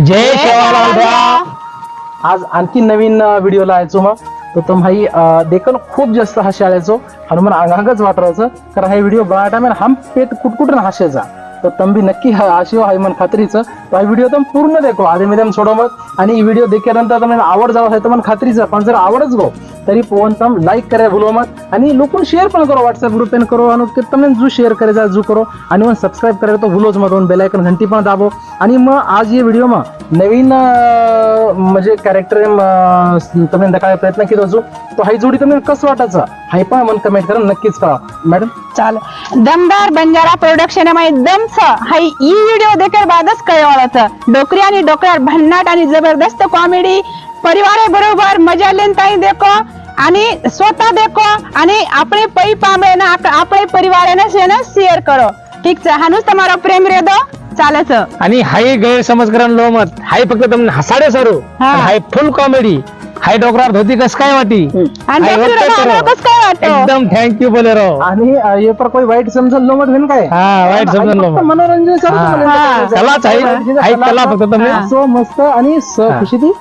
जय शेवालाल आज आणखी नवीन व्हिडिओला यायचो मग तर तो भाई देखील खूप जास्त हसायचो हनुमान अंगांगच वाटरायचं कारण हा व्हिडिओ बघा टाइम हम पेट कुटकुटून हसायचा. तर तंबी नक्की आशिव आहे मन खात्रीचं. तर हा व्हिडिओ तुम्ही पूर्ण देखो. आधी मध्ये सोडो मग आणि ही व्हिडिओ तुम्ही आवड जावं आहे तर मन खात्रीचं. पण जर आवडच गो तरी पवन तम लाईक करायला भूलो मत. आणि लोकून शेअर पण करो व्हॉट्सअप ग्रुप पेन करो आणि तुम्ही जो शेअर करायचा जो करो. आणि मग सबस्क्राईब करायचा तो भुलोच मत. बेलायकन घंटी पण दाबो. आणि मग आज या व्हिडिओ मग नवीन म्हणजे कॅरेक्टर तुम्ही दाखवायला प्रयत्न केला असू तो हाय जोडी तुम्ही कसं वाटायचं? हाय पण मन कमेंट करा नक्कीच करा मॅडम चाल दमदार बंजारा प्रोडक्शन माय दम हाय ई व्हिडिओ देखील बादच कळवाळाचं डोकरी आणि डोकऱ्यावर भन्नाट आणि जबरदस्त कॉमेडी परिवारे बरोबर मजा लेन ताई देखो. आणि स्वतः देखो आणि આપણે પૈ પામે ને આપણે પરિવારને છે ને શેર કરો ઠીક છે હાનું તમારો પ્રેમ રેદો ચાલે છે आणि हाय गैरसमज करा लो मत हाय फक्त તમને हसाडे सरू हा. हाय फुल कॉमेडी हाय डोकरार धोती कस काय वाटी आणि हाय डोकरी ओके राहणं करो. कसं काय वाटतं एकदम थँक्यू बोले राव आणि अं, हे पर कोई वाईट समजल लो मत काय हा, वाईट समजल लो मत. मनोरंजन चालू हा. तुम्हाला हा. करायचं. कलाच आहे. मनोरंजन आहे कला कला फक्त तुम्ही. हा. सो मस्त आणि स हा. खुशी ती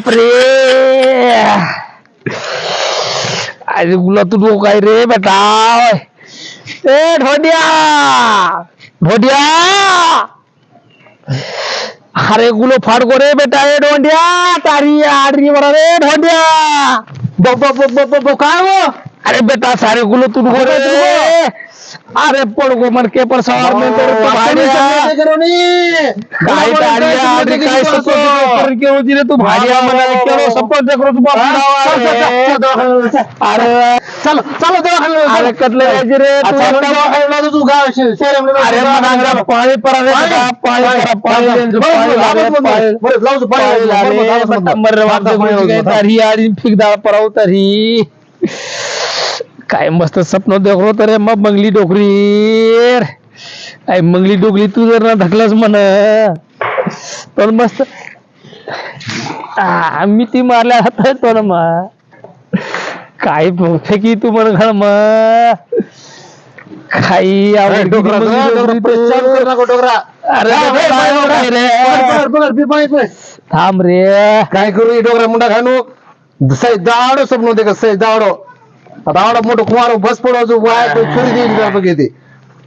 बापरे अरे गुला तू डोक आहे रे बेटा ए ढोडिया ढोडिया अरे गुलो फाडको रे बेटा ए ढोंडिया तारी आडरी बरा रे ढोंडिया बो बो बो बो बो बो काय हो अरे बेटा सारे गुलो तू डोक रे अरे पडको मन के पर सवार में तेरे को भाड्या काय तारिया आडरी काय सपोर्ट के होती रे तू भाड्या म्हणाले केलो सपोर्ट करू तू अरे चलो चलो दवाखान्यात अरे कतले यायचे रे तू तू गाव अरे मनांगरा पाळी परा रे बेटा, पाळी परा, पाळी लेंजो, पाळी लागे, पाळी- पाळी लागे, बेटा, मर्रे वागदे गुळची काय तारी आडी फिकदाळ पराव तरी काय मस्त स्वप्न देखलो तर मग मंगली डोकरी अय मंगली डोगली तू जर ना धकलास म्हण. पण मस्त. मी ती मारल्या हातात तो ना काय काय की तू म्हण घाल म. काही थांब रे. काय करू हे डोकरा मुंडा घालू. सही दावडो स्वप्न होते का? सही दावडो दावडा मोठं कुमार बस पडवायचो वाय तो चोरी देईल का? बघ येते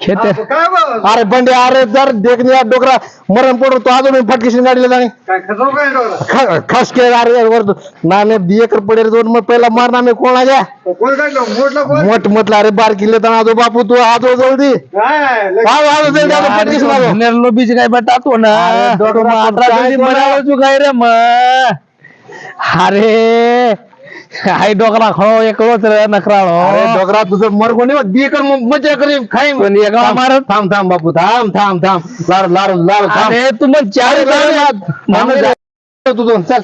खेते अरे बंडे अरे जर देखने डोकरा मरण पडू तो अजून फटकेशन गाडीला जाणे. खसके खस के अरे वर नाने एकर पड़े दोन मग पहिला मारणार नाही कोणा घ्या मोठ काढलं? म्हटलं अरे बार किल्ले तर आजो बापू तू आजो जल्दी. काय? बीच काय बटातो ना? तू रे अरे हाय डोकरा खो हो, एक नखरा हो. अरे डोकरा तुझं मर कोणी कर मजा करी खाई पण एका मारत थांब थांब बापू थांब थांब थांब. लार लार लार तू मग चार माणूस तुझं. चल.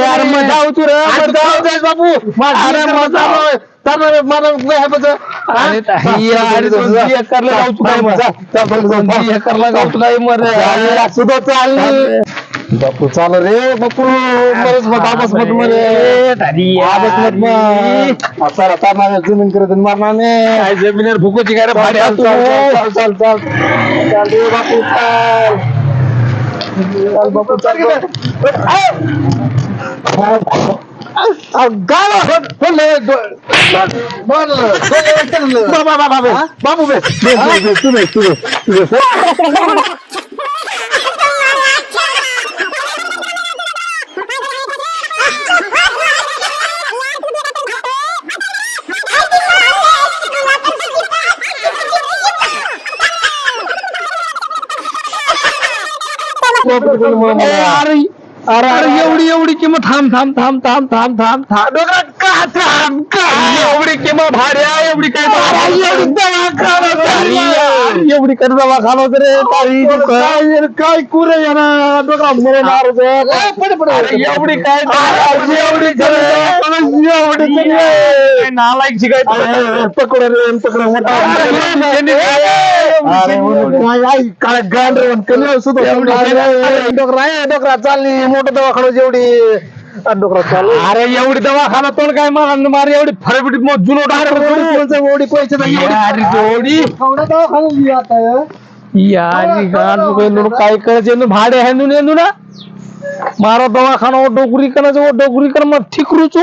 यार मग जाऊ तू रे जाऊ दे बापू. अरे मजा चालणार मला काय बघ करला जाऊ तुला मर? सुद्धा चालली. बापू चाल रे बापू मरच मत आपस मत मरे आपस मत मग सारा जमीन करत मारणार नाही जमिनीवर फुकोची काय रे? भाडे चाल चाल चाल चाल चाल. चाल रे बापू चाल. चाल बापू चाल बाबू बे तू बे तू बे अरे अरे अरे एवढी एवढी किंमत थांब थांब थांब थांब थांब थांब थांब. का थांब का एवढी किंमत भाड्या एवढी काय एवढी एवढी कर्जवा खाल रे काय काय कुरे एवढी काय एवढी एवढी नालायक शिकायचं पकड रे पकड काय गांड सुद्धा डोकरा आहे डोकरा चालली मोठं दवाखाना जेवढी. चालू अरे एवढी दवाखाना तोड काय मार मार एवढी फरफटीत मग जुनो डायरेक्ट एवढी पैसे यार जोडी यार गान काय करायचे? भाडे आहे नु नेंदू ना? मारो दवाखाना ओ डोकरी करायचं ओ डोकरी कर मग ठीक रुचू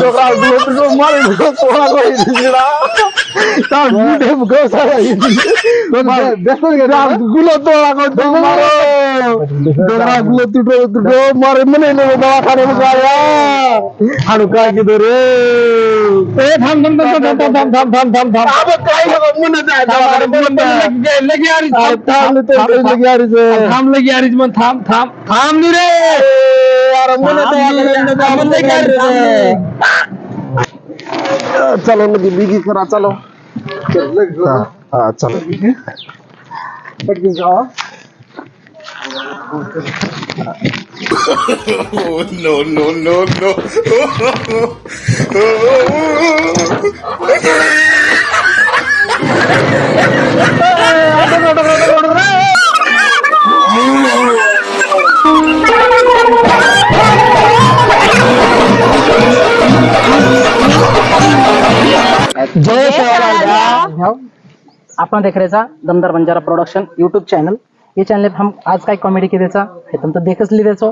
দোকান দিয়ে তো মারি পোড়া করে দিছিলা তার মুখে মুখে সারা বেসনগুলো তোলা করতে মারো। तुटो तुटो मारे काय की रे ए थांब थांब थांब थांब थांब थांब थांब थांब थांब अब काय हो मुने जाय अरे बोल, लगी यार थांब लगी से थांब लगी थांब थांब थांब नी रे यार मुने थांब लगी यार चलो लगी बिगी करा चलो हाँ हाँ, चलो पटकन Oh, no, no, no, no. जय सेवालाल आपण देख रहे Damdar Banjara production YouTube channel ये चैनल पर हम आज का एक कॉमेडी के देचा है तुम तो देख लिए देसो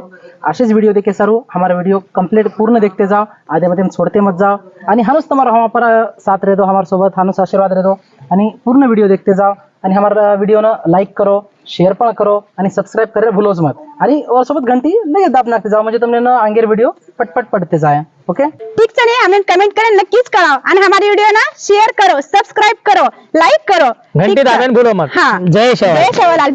आशीष वीडियो देखे सर हमारा वीडियो कंप्लीट पूर्ण देखते जाओ आधे मध्यम छोड़ते मत जाओ। आणि हनुस तुम्हारा हम पर साथ रह दो हमारे सोबत हनुस आशीर्वाद रह दो। पूर्ण वीडियो देखते जाओ। आणि हमारा व्हिडिओ ना लाइक करो शेयर पण करो आणि सबस्क्राईब करे भुलोच मत। आणि और सोबत घंटी लगेच दाब नाकते जाओ। म्हणजे तुमने ना अंगेर व्हिडिओ पटपट पडते जाय ओके? ठीक चले हमें कमेंट करें नक्कीच कराओ आणि हमारी व्हिडिओ ना शेअर करो सब्सक्राइब करो लाईक करो। घंटी दाबेन भुलो मत। जय शेवा जय शेवालाल लाल